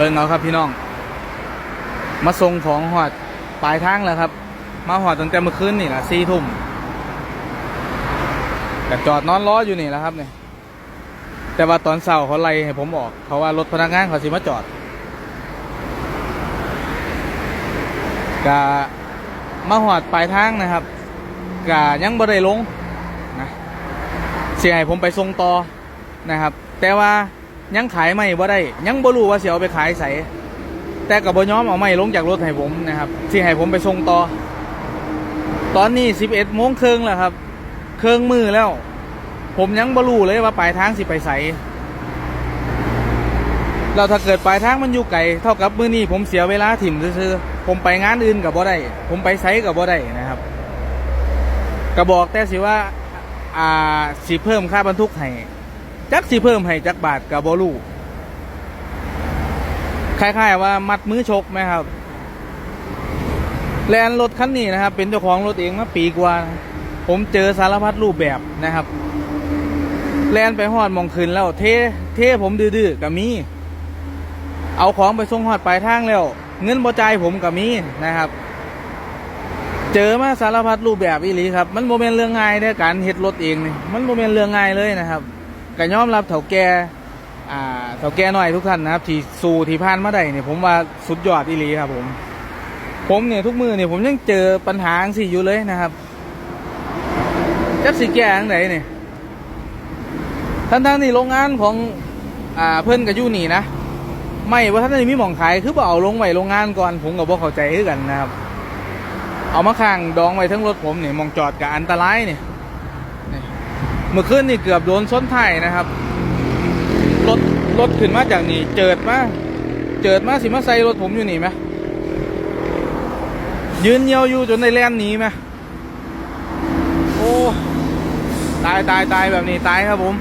บิ่งเอาครับพี่น้อง มาส่งของหอดปลายทางแล้วครับ มาหอดตั้งแต่เมื่อคืนนี่แหละสี่ทุ่มแต่จอดนอนล้ออยู่นี่แหล้วครับเนี่ยแต่ว่าตอนเช้าเขาไล่ให้ผมออกเพราะว่ารถพนักงานเขาสิมาจอดกะมาหอดปลายทางนะครับกะยังบ่ได้ลงนะเสียให้ผมไปส่งต่อนะครับ แต่ว่า ยังขายไม่บ่ได้ ยังบ่รู้ว่าเสิเอาไปขายใส่แต่กับบ่ยอมเอาไม่ลงจากรถให้ผมนะครับสิให้ผมไปส่งต่อ ตอนนี้11โมงครึ่งแล้วครับ เครื่องมือแล้ว ผมยังบ่รู้เลยว่าปลายทางสิไปใส่เราถ้าเกิดปลายทางมันอยู่ไกลเท่ากับมื้อนี้ผมเสียเวลาถิ่มซื่อผมไปงานอื่นกับบ่ได้ ผมไปไสกับบ่ได้นะครับก็บอกแต่สิว่า อ่าสิเพิ่มค่าบรรทุกให้ จักสิเพิ่มให้จักบาทกับบ่รู้คล้ายๆว่ามัดมือชกไหมครับ แลนรถคันนี้นะครับ เป็นเจ้าของรถเองมาปีกว่านผมเจอสารพัดรูปแบบนะครับ แลนไปหอดมองคืนแล้ว เทเทผมดื้อๆกับมี เอาของไปส่งหอดปลายทางแล้ว เงินบ่จ่ายผมกับมีนะครับ เจอมาสารพัดรูปแบบอีหลีครับ มันโมเมนเรื่องง่ายในการเฮ็ดรถเองนี่มันโมเมนเรื่องง่ายเลยนะครับ ก็ยอมรับเถาแก่อ่าเถาแก่หน่อยทุกท่านนะครับ ที่สู่ที่ผ่านมาได้เนี่ยผมว่าสุดยอดอีหลีครับ ผม ผมเนี่ยทุกมือเนี่ยผมยังเจอปัญหาสิอยู่เลยนะครับจักสิแก้อังไหนเนี่ยทั้งทั้งๆที่โรงงานของอ่าเพื่อนกับยู่นี่นะไม่ว่าท่านจะมีหมองขายคือบ่เอาลงไว้โรงงานก่อนผมกับบ่เข้าใจคือกันนะครับ เอามาข้างดองไว้ทั้งรถผมเนี่ยมองจอดกับอันตรายเนี่ยนี่ เมื่อคืนนี่เกือบโดนส้นท้ายนะครับ รถรถขึ้นมาจากนี่เจิดมาเจิดมาสิมาใส่รถผมอยู่นี่ไหมยืนเยียวอยู่จนในแลนหนีไหมโอ้ ตายตายตายแบบนี้ตายครับผม